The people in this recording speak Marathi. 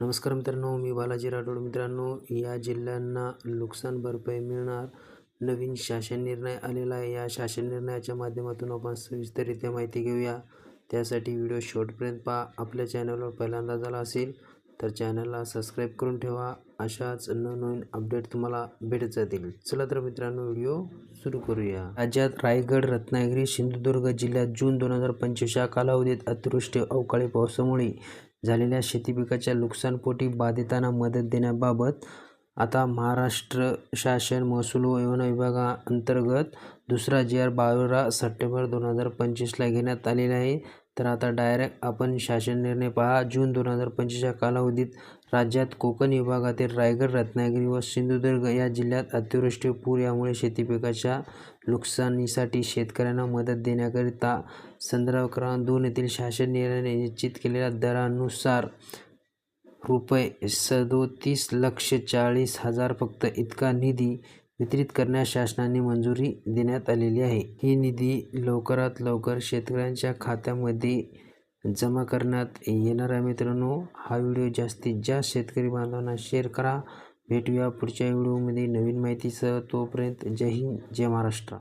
नमस्कार मित्रांनो मी बालाजी राठोड. मित्रांनो या जिल्ह्यांना नुकसान भरपाई मिळणार. नवीन शासन निर्णय आलेला आहे. या शासन निर्णयाच्या माध्यमातून आपण सविस्तररित्या माहिती घेऊया. त्यासाठी व्हिडिओ शेवटपर्यंत पहा. आपल्या चॅनलवर पहिल्यांदा झाला असेल तर चॅनलला सबस्क्राईब करून ठेवा. अशाच नवनवीन अपडेट तुम्हाला भेटत जातील. चला तर मित्रांनो व्हिडिओ सुरू करूया. राज्यात रायगड रत्नागिरी सिंधुदुर्ग जिल्ह्यात जून दोन हजार पंचवीस या कालावधीत अतिवृष्टी अवकाळी पावसामुळे झालेल्या शेती पिकाच्या नुकसानपोटी बाधितांना मदत देण्याबाबत आता महाराष्ट्र शासन महसूल व वन विभागाअंतर्गत दुसरा जी आर बारा सप्टेंबर दोन हजार पंचवीसला घेण्यात आलेला आहे. तर आता डायरेक्ट आपण शासन निर्णय पहा. जून दोन हजार पंचवीसच्या कालावधीत राज्यात कोकण विभागातील रायगड रत्नागिरी व सिंधुदुर्ग या जिल्ह्यात अतिवृष्टी पूर यामुळे शेती पिकाच्या नुकसानीसाठी शेतकऱ्यांना मदत देण्याकरिता संदर्भ क्रमांक दोन येथील शासन निर्णयाने निश्चित केलेल्या दरानुसार रुपये सदोतीस लक्ष चाळीस हजार फक्त इतका निधी वितरित करण्यास शासनाने मंजुरी देण्यात आलेली आहे. ही निधी लवकरात लवकर शेतकऱ्यांच्या खात्यामध्ये जमा करण्यात येणार आहे. मित्रांनो हा व्हिडिओ जास्तीत जास्त शेतकरी बांधवांना शेअर करा. भेटूया पुढच्या व्हिडिओमध्ये. नवीन माहितीसह तोपर्यंत जय हिंद जय महाराष्ट्र.